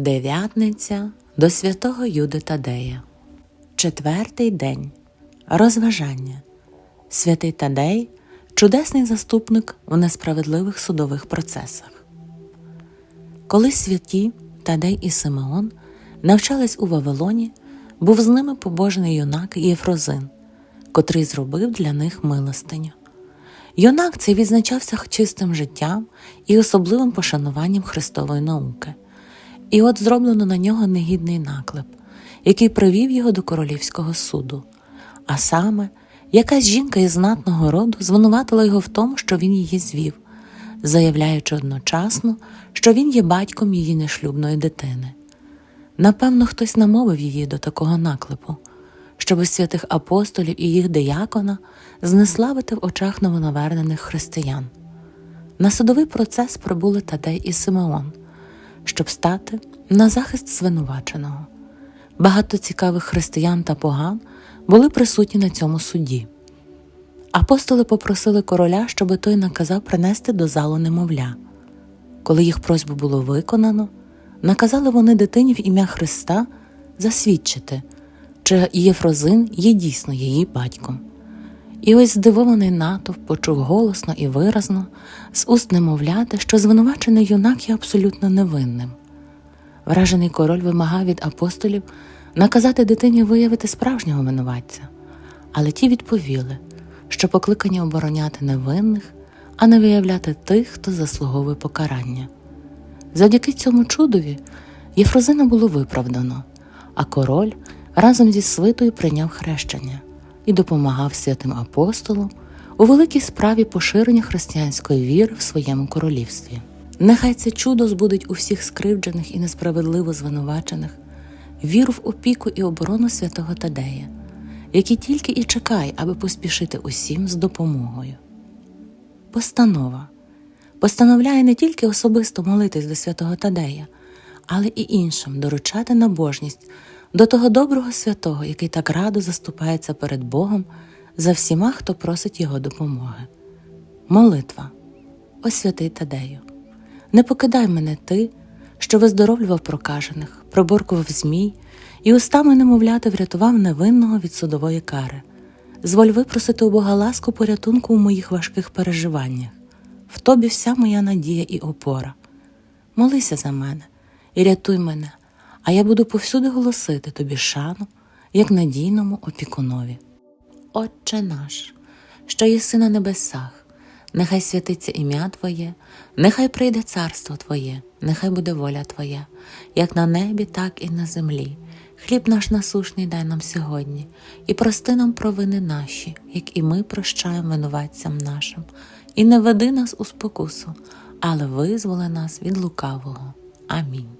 Дев'ятниця до святого Юди Тадея. Четвертий день. Розважання. Святий Тадей чудесний заступник в несправедливих судових процесах. Коли святі Тадей і Симеон навчались у Вавилоні, був з ними побожний юнак Єфрозин, котрий зробив для них милостиню. Юнак цей відзначався чистим життям і особливим пошануванням Христової науки. І от зроблено на нього негідний наклеп, який привів його до королівського суду. А саме, якась жінка із знатного роду звинуватила його в тому, що він її звів, заявляючи одночасно, що він є батьком її нешлюбної дитини. Напевно, хтось намовив її до такого наклепу, щоби святих апостолів і їх диякона знеславити в очах новонавернених християн. На судовий процес прибули Тадей і Симеон, щоб стати на захист звинуваченого. Багато цікавих християн та поган були присутні на цьому суді. Апостоли попросили короля, щоби той наказав принести до залу немовля. Коли їх просьбу було виконано, наказали вони дитині в ім'я Христа засвідчити, чи Єфрозин є дійсно її батьком. І ось здивований натовп почув голосно і виразно з уст немовляти, що звинувачений юнак є абсолютно невинним. Вражений король вимагав від апостолів наказати дитині виявити справжнього винуватця, але ті відповіли, що покликані обороняти невинних, а не виявляти тих, хто заслуговує покарання. Завдяки цьому чудові Єфрозина було виправдано, а король разом зі свитою прийняв хрещення і допомагав святим апостолам у великій справі поширення християнської віри в своєму королівстві. Нехай це чудо збудить у всіх скривджених і несправедливо звинувачених віру в опіку і оборону святого Тадея, який тільки і чекає, аби поспішити усім з допомогою. Постанова постановляє не тільки особисто молитись до святого Тадея, але і іншим доручати набожність до того доброго святого, який так радо заступається перед Богом за всіма, хто просить Його допомоги. Молитва, о святий Тадею, не покидай мене ти, що виздоровлював прокажених, проборкував змій і устами немовляти врятував невинного від судової кари. Зволь випросити у Бога ласку порятунку у моїх важких переживаннях. В тобі вся моя надія і опора. Молися за мене і рятуй мене, а я буду повсюди голосити тобі шану, як надійному опікунові. Отче наш, що єси на небесах, нехай святиться ім'я Твоє, нехай прийде царство Твоє, нехай буде воля Твоя, як на небі, так і на землі. Хліб наш насушний дай нам сьогодні, і прости нам провини наші, як і ми прощаємо винуватцям нашим, і не веди нас у спокусу, але визволи нас від лукавого. Амінь.